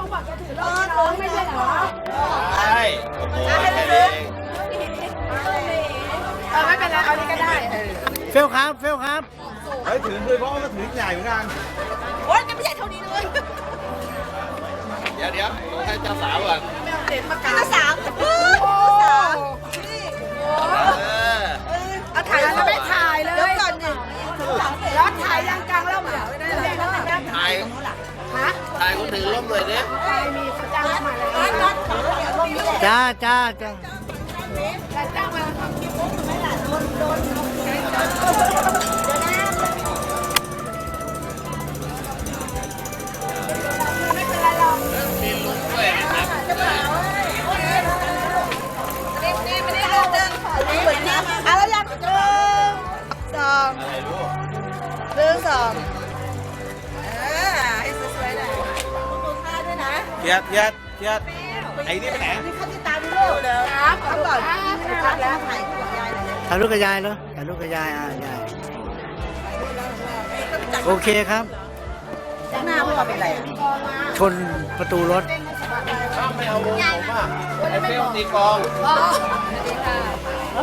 ใช่เหรอใช่โอ้โหแค่นี้เองเออไม่เป็นไรเอานี้ก็ได้เออเฟลครับ เฟลครับ เฮ้ยถือด้วยเพราะว่ามันถือใหญ่เหมือนกัน โอ๊ยจะไม่ใหญ่เท่านี้เลยเดี๋ยวเดี๋ยวต้องให้เจ้าสาวก่อนเด็ดมากาสามโอ้เออเอาถ่ายแล้วไม่ถ่ายเลยเดี๋ยวก่อนดิแล้วถ่ายยังกลาง ถ่ายคนถือร่มเลยดิใครมีเขาจ้างมาเลยจ้าจ้าจ้าแต่จ้างมาทำคลิปปุ๊บไม่ล่ะโดนโดนไม่เป็นไรหรอกมีลุงด้วยนะครับนี่นี่ไม่ได้เอาเดินเหมือนนี่อะแล้วยังหนึ่งสองอะไรลูก หนึ่งสอง เทียดเทียดเทียดไอ้นี่ไปไหนนี่เขาติดตามดูลูกเด้อครับขอก่อนครับแล้วถ่ายกับยายเลยถ่ายรูปกับยายเหรอถ่ายรูปกับยายอ่ายายโอเคครับหน้าพวกเราเป็นไรชนประตูรถข้ามไม่เอาวงผมอะไอ้เฟลตีกลองเขา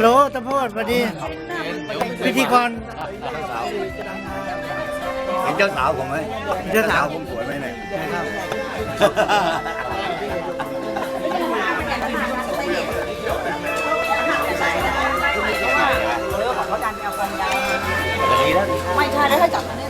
ลโหลตะโพดสวัสดี พิธีกร เห็นเจ้าสาวผมไหมเจ้าสาว ผมสวยไหมเนี่ยนะครับไม่ใช่แล้วถ้าจับมันเนี่ย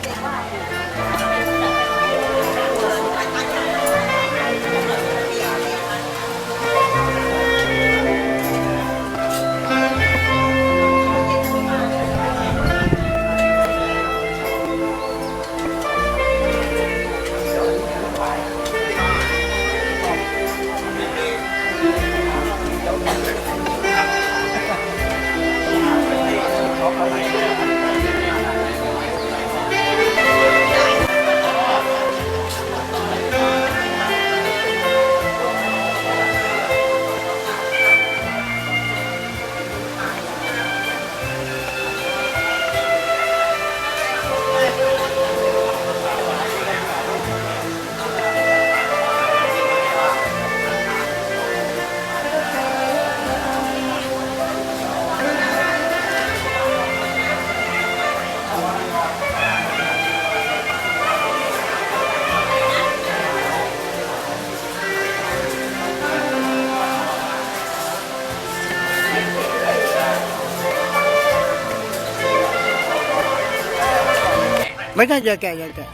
เด็ ไม่ได้อย่าแกะอย่าแกะ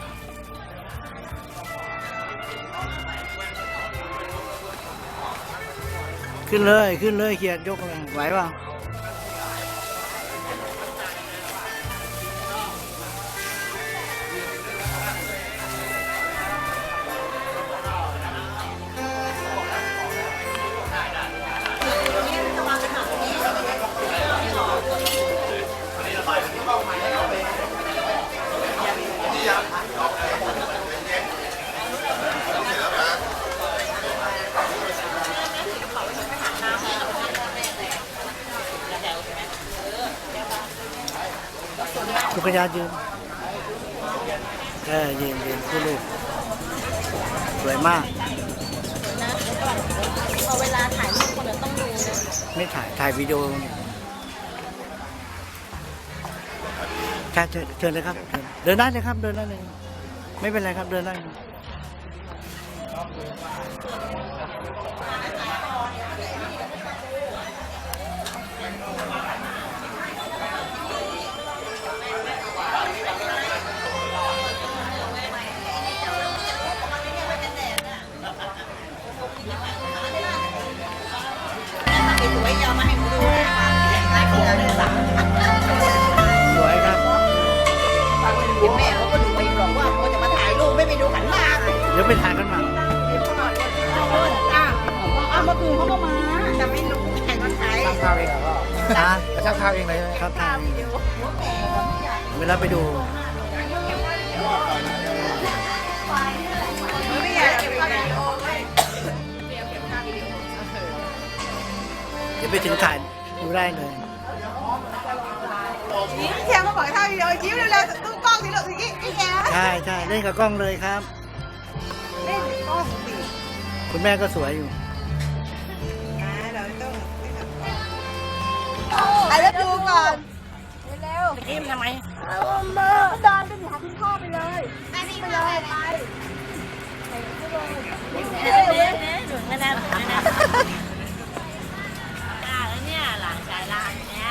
ขึ้นเลยขึ้นเลยเขียดยกเลยไหวป่ะ สุขยายืนเออยืนยืนคู่ลูกสวยมาก นะพอเวลาถ่ายรูปคนเรต้องดูนะไม่ถ่ายถ่ายวิดีโอเนี่เชิญเชิญเลยครับ เดินได้เลยครับ เดินได้เลย ไม่เป็นไรครับ เดินได้ ดี๋ยวไปถ่ายกันมาอ้าวเอาเมื่อคืนเขาก็มาแต่ไม่รู้แข่งกันไทยข้าวเองเหรอฮะพ่อช่างข้าวเองเลยใช่ไหมครับถ่ายเดี๋ยวหัวแก่เวลาไปดูไม่อยากจะไปวิดีโอไว้เดี๋ยวไปถึงถ่ายดูได้เลยยิ้มเทียมเขาบอกให้ถ่ายวิดีโอยิ้มเร็วๆต้องกล้องสิลูกสิกิ๊กแกใช่ใช่เล่นกับกล้องเลยครับ เล่นกล้องสิคุณแม่ก็สวยอยู่ นะเราต้องไอ้แล้วดูก่อนยิ้มทำไมดอนไปหาคุณพ่อไปเลยไปไปเลยไปเดี๋ยวเดี๋ยวเดี๋ยวถึงแล้วนะถึงแล้วนะจ้าแล้วเนี่ยหลานชายหลานเนี่ย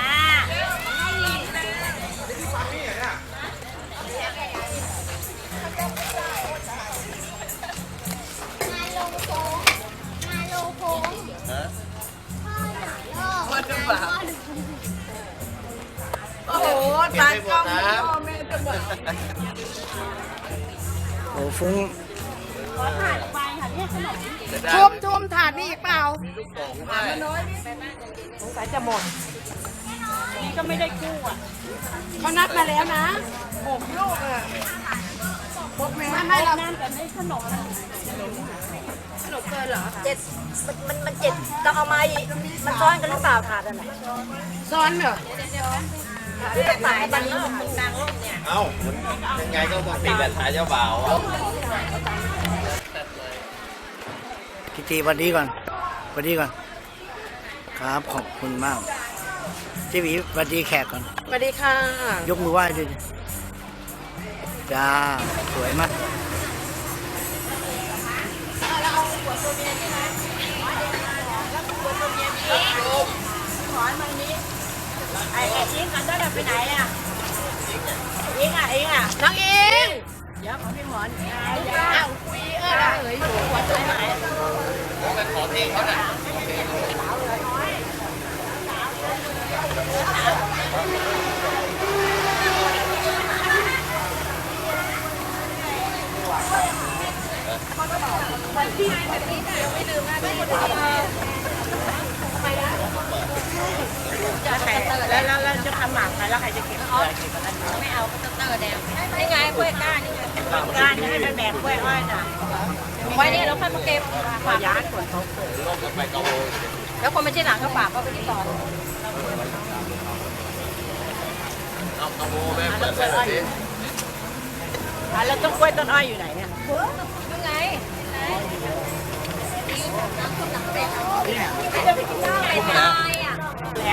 มาแล้วนะหกลูกอะหกแม่ไม่เรานั่นแต่ไม่ขนมนะเจ็ดมันมันมันเจ็ดต้องเอามาอีกมันซ้อนกันหรือเปล่าถาดอะไรซ้อนเหรอที่จะตายตอนนี้เอ้ามันยังไงก็ต้องตีแบบท้ายเจ้าบ่าวอะพี่ตีวันดีก่อนวันดีก่อน ครับขอบคุณมาก เจ๊หวีวันดีแขกก่อน สวัสดีค่ะ ยกมือไหว้ด้วยดิจ้า สวยมากไอ้ไอ้อิงกันได้แบบไปไหนอะอิงอะอิงอะน้องอิงเดี๋ยวของพี่หมอนอ้าวคุยเออเราเอ๋ยอยู่หัวใจไหนไปขอเพลงเขาหน่อยจะใคร แล้วแล้วแล้วจะทำหมากใครแล้วใครจะเก็บอ๋อไม่เอาก็จะเตอร์แดงนี่ไงกล้วยก้านนี่ไงก้านจะให้มันแบกกล้วยอ้อยน่ะไว้เนี่ยเราค่อยมาเก็บฝากยานก่อนเขาลงกันไปก็โอ้ยแล้วคนไม่ใช่หลังก็ฝากก็ไปที่ต่อ เอาเอาโมแม่เปิดให้หน่อยสิอะแล้วต้นกล้วยต้นอ้อยอยู่ไหนเนี่ยทำไมอีกน้องคนเล็กถ่ายเ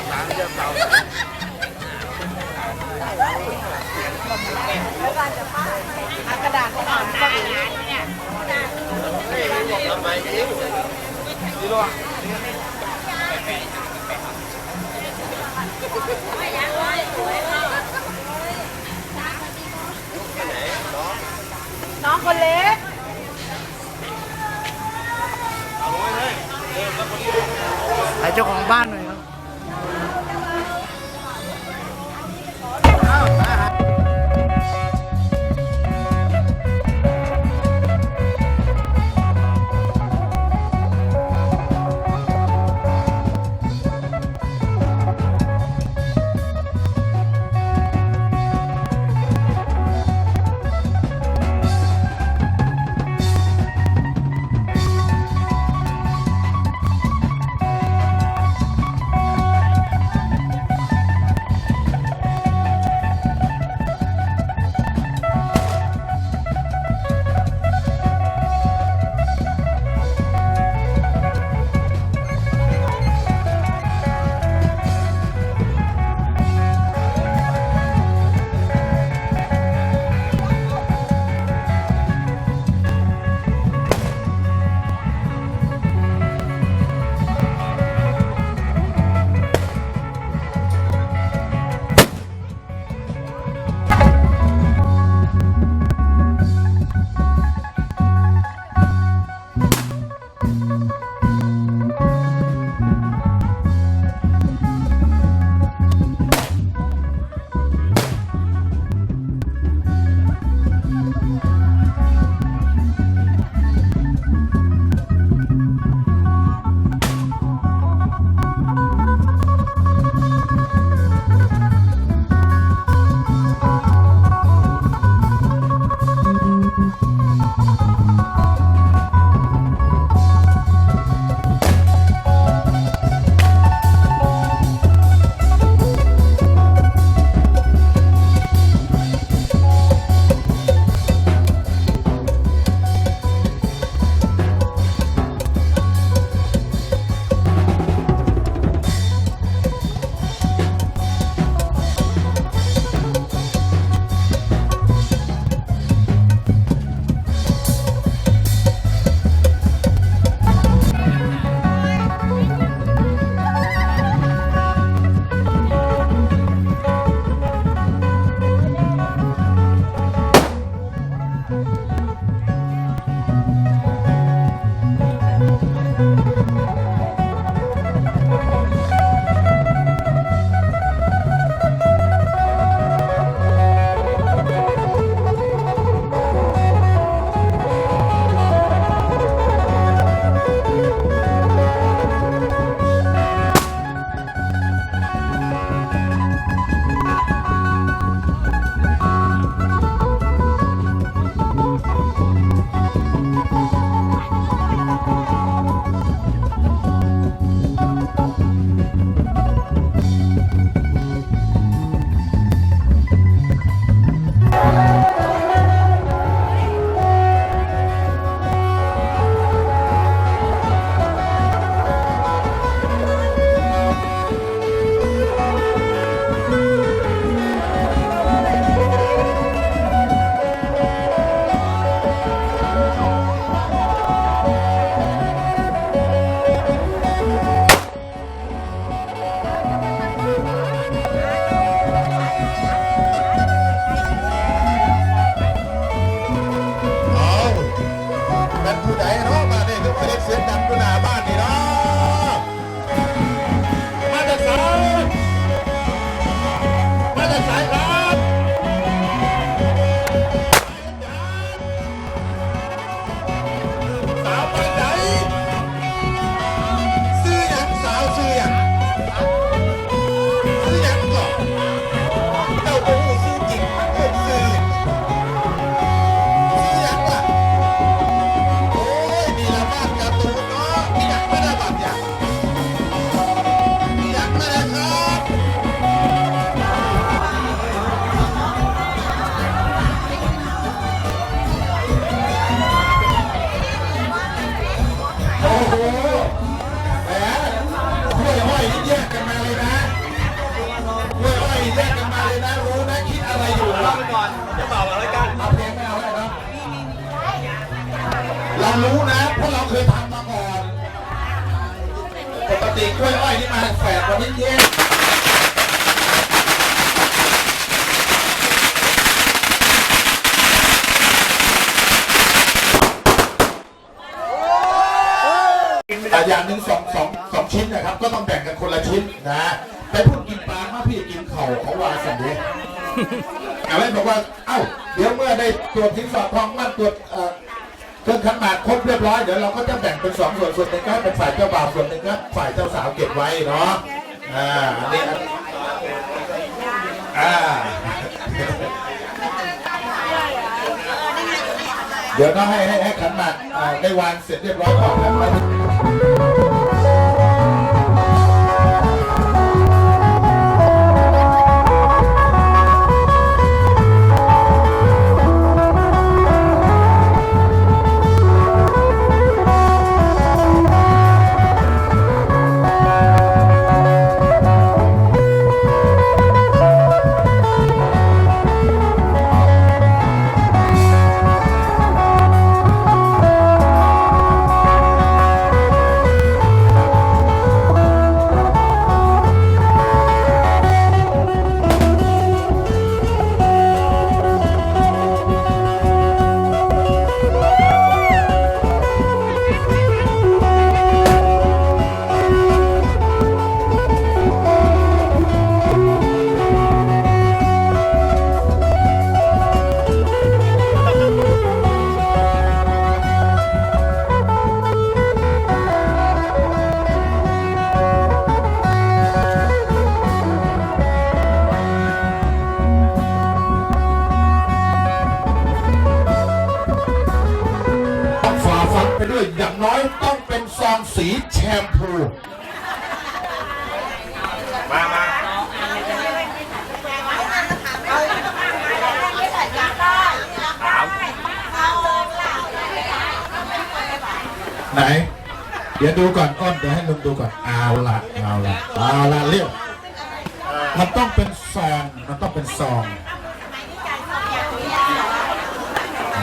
จ้าของบ้านหน่อยครับมาแนี่ด้วยน้องคนเล็กไอ้เจ้าของบ้าน ย่างหนึ่งสองสองสองชิ้นนะครับ ก็ต้องแบ่งกันคนละชิ้นนะแต่พูดกินปลามาพี่กินเข่าของวาสันเดียอะไรบอกว่า เอ้า เดี๋ยวเมื่อได้ตรวจสินสอดทองมั่นตรวจ เอ่อเครื่องขันหมากครบเรียบร้อยเดี๋ยวเราก็จะแบ่งเป็นสองส่วนส่วนหนึ่งก็เป็นฝ่ายเจ้าบ่าวส่วนหนึ่งก็ฝ่ายเจ้าสาวเก็บไว้เนาะอ่าอันนี้อับอ่าเดี๋ยวต้องให้ให้ให้ขันหมากอ่าได้วางเสร็จเรียบร้อยก่อนแล้วค่อย น้อยต้องเป็นซองสีแชมพู มามาไหน เดี๋ยวดูก่อนอ้นเดี๋ยวให้ลุงดูก่อน เอาละเอาละเอาละเรียกมันต้องเป็นซอง มันต้องเป็นซอง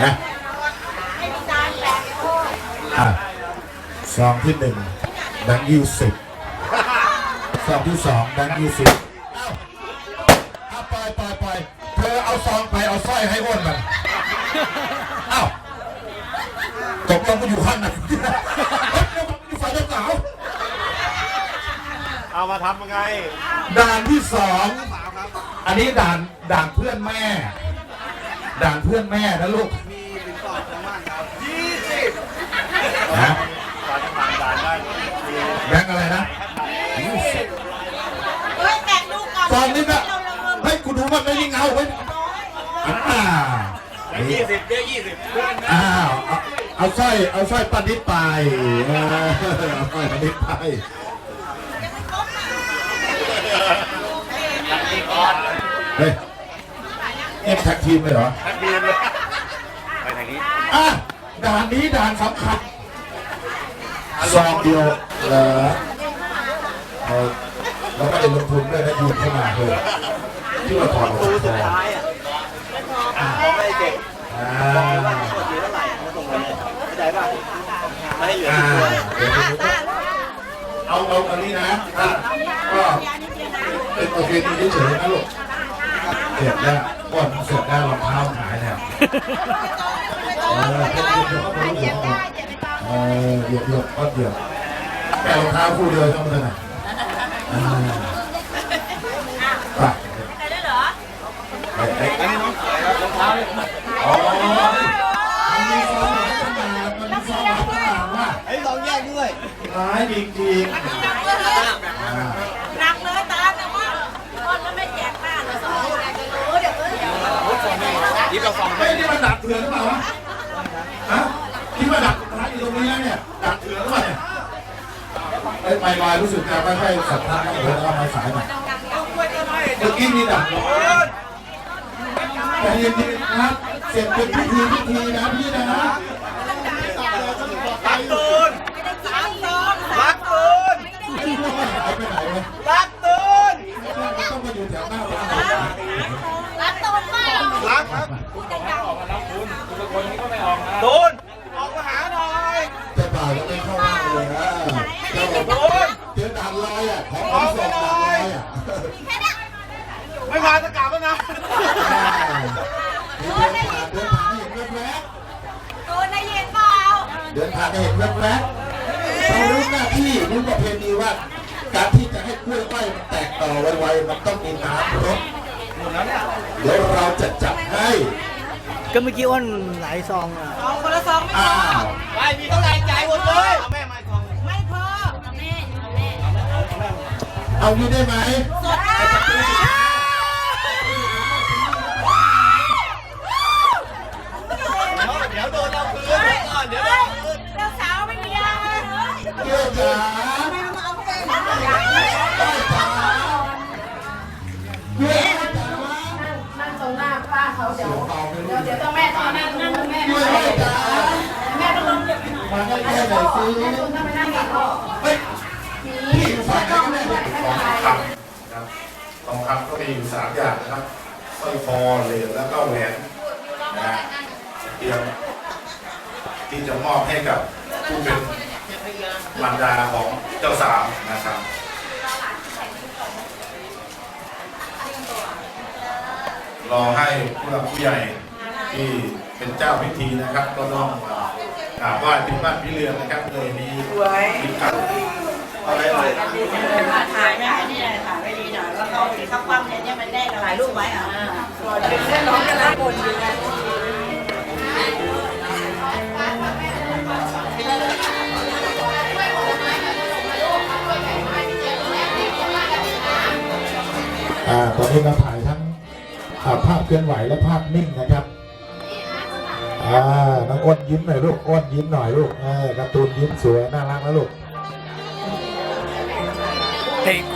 นะอะ ซองที่หนึ่งแบงค์ยี่สิบซองที่สองแบงค์ยี่สิบเอ้าเอาไปไปไปเธอเอาซองไปเอาสร้อยให้อ้นมันเอ้าตกลงก็อยู่ข้างไหนเฮ้ยอยู่ฝ่ายเจ้าสาวเอามาทำยังไงด่านที่สองอันนี้ด่านด่านเพื่อนแม่ ด่านเพื่อนแม่นะลูก ยี่สิบ นะ ตอนผ่านด่านได้มี แบงค์อะไรนะยี่สิบเฮ้ยแต่งลูกก่อนตอนนี้นะเฮ้ยกูดูมันไม่ยิงเอาเว้ยอ่ายี่สิบเรียกยี่สิบอ้าวเอาเอาสร้อยเอาสร้อยปานิดไปเออเอาสร้อยปานิดไปเฮ้ยเอ็มแท็กทีมเลยเหรอทักทีมเลยไปทางนี้อะด่านนี้ด่านสำคัญซองเดียว เหรอเออเราไม่ได้ลงทุนด้วยนะยืนข้ามาเลยที่ว่าถอดออกจากคอไม่เก็บอ่าทีเท่าไหร่มาส่งเลยเข้าใจป่ะไม่ให้เหลืออ่าเดี๋ยวดูนะเอาเอาอันนี้นะอะก็เป็นโอเคดีเฉยๆนะลูกเสร็จแล้วก่อนเสร็จแล้วรองเท้าหายแล้ว เออเดี๋ยวเออเหยียบเหยียบก็เหยียบ แต่รองเท้าคู่เดียวทั้งหมดเลยนะอ่าไปแต่ได้เหรอไปไปไปอ๋อมันมีซองหลายขนาดมันมีซองหลายขนาดว่ะไอ้ลองแยกด้วยร้ายจริงๆอ่าหนักเลยตาแต่ว่าคนก็ไม่แจกบ้านเลยสองเออเดี๋ยวเออเดี๋ยวยิบเราสองเฮ้ยนี่มันดักเถื่อนหรือเปล่าวะฮะที่มาดักร้านอยู่ตรงนี้นะเนี่ย ดักเถื่อนหรือเปล่าเนี่ย ไอ้ยไปลอยรู้สึกจะไม่ค่อยสัมพันธ์กันเลยเอาไม้สายหน่อยเมื่อกี้มีดักเหรอแต่เย็นๆนะครับเสร็จเป็นพิธีพิธีนะพี่นะรักตูนสามสองรักตูนไอ้พวกมันหายไปไหนวะรักตูนมันต้องมาอยู่แถวหน้าบ้านเรารักตูนมากรักครับตูน หน่อยเจ้าบ่าวยังไม่เข้าบ้านเลยนะเจ้าบ่าวเจอด่านลอยอะของพร้อมกันหน่อยไม่มาจะกลับแล้วนะเดินผ่านเดินผ่านให้เห็นแวบตัวในเย็นเปล่าๆเดินผ่านให้เห็นแวบๆเรารู้หน้าที่รู้ประเพณีว่า การที่จะให้กล้วยไม้มันแตกต่อไวๆมันต้องมีน้ำรดเดี๋ยวเราจะจับให้ก็เมื่อกี้อ้วนหลายซองอะ สองคนละสองไม่อ้าพอวไปมีเท่าไหร่จ่ายหมดเลยเอาแม่มาอีกกล่องไม่ เอางี้ได้ไหมสดเดี๋ยวโดนเราคืนก่อนเดี๋ยวโดนคืนเจ้าสาวไม่มียาเลยเกี่ยวจ๋ามาเอาไปได้จ๋าจ๋านั่งตรงหน้าป้าเขาเดี๋ยวเบาๆไม่รู้เดี๋ยวต้องแม่ต้องนั่งนั่งแม่แม่ต้องลงเก็บให้หน่อยมาให้แค่หน่อยต้องไปนั่งกับพ่อ ทองคำนะครับทองคำก็มีอยู่สามอย่างนะครับสร้อยคอเหรียญแล้วก็แหวนนะฮะเตรียมที่จะมอบให้กับผู้เป็นมารดาของเจ้าสาวนะครับรอให้ผู้หลักผู้ใหญ่ที่เป็นเจ้าพิธีนะครับ ก็ต้องกราบไหว้เป็นบ้านพิเรือนนะครับเลยมีมีการ อะไรเลยถ่ายไม่ถ่ายนี่เลยถ่ายไม่ดีหน่อยแล้วเขาที่เขาคว่ำเนี่ยเนี่ยมันแน่กับถ่ายรูปไว้อะน้องกำลังบ่นอยู่นะอ่าตอนนี้เราถ่ายทั้งอ่าภาพเคลื่อนไหวและภาพนิ่งนะครับอ่าน้องอ้นยิ้มหน่อยลูก อ้นยิ้มหน่อยลูกเออการ์ตูนยิ้มสวยน่ารักนะลูก เตะค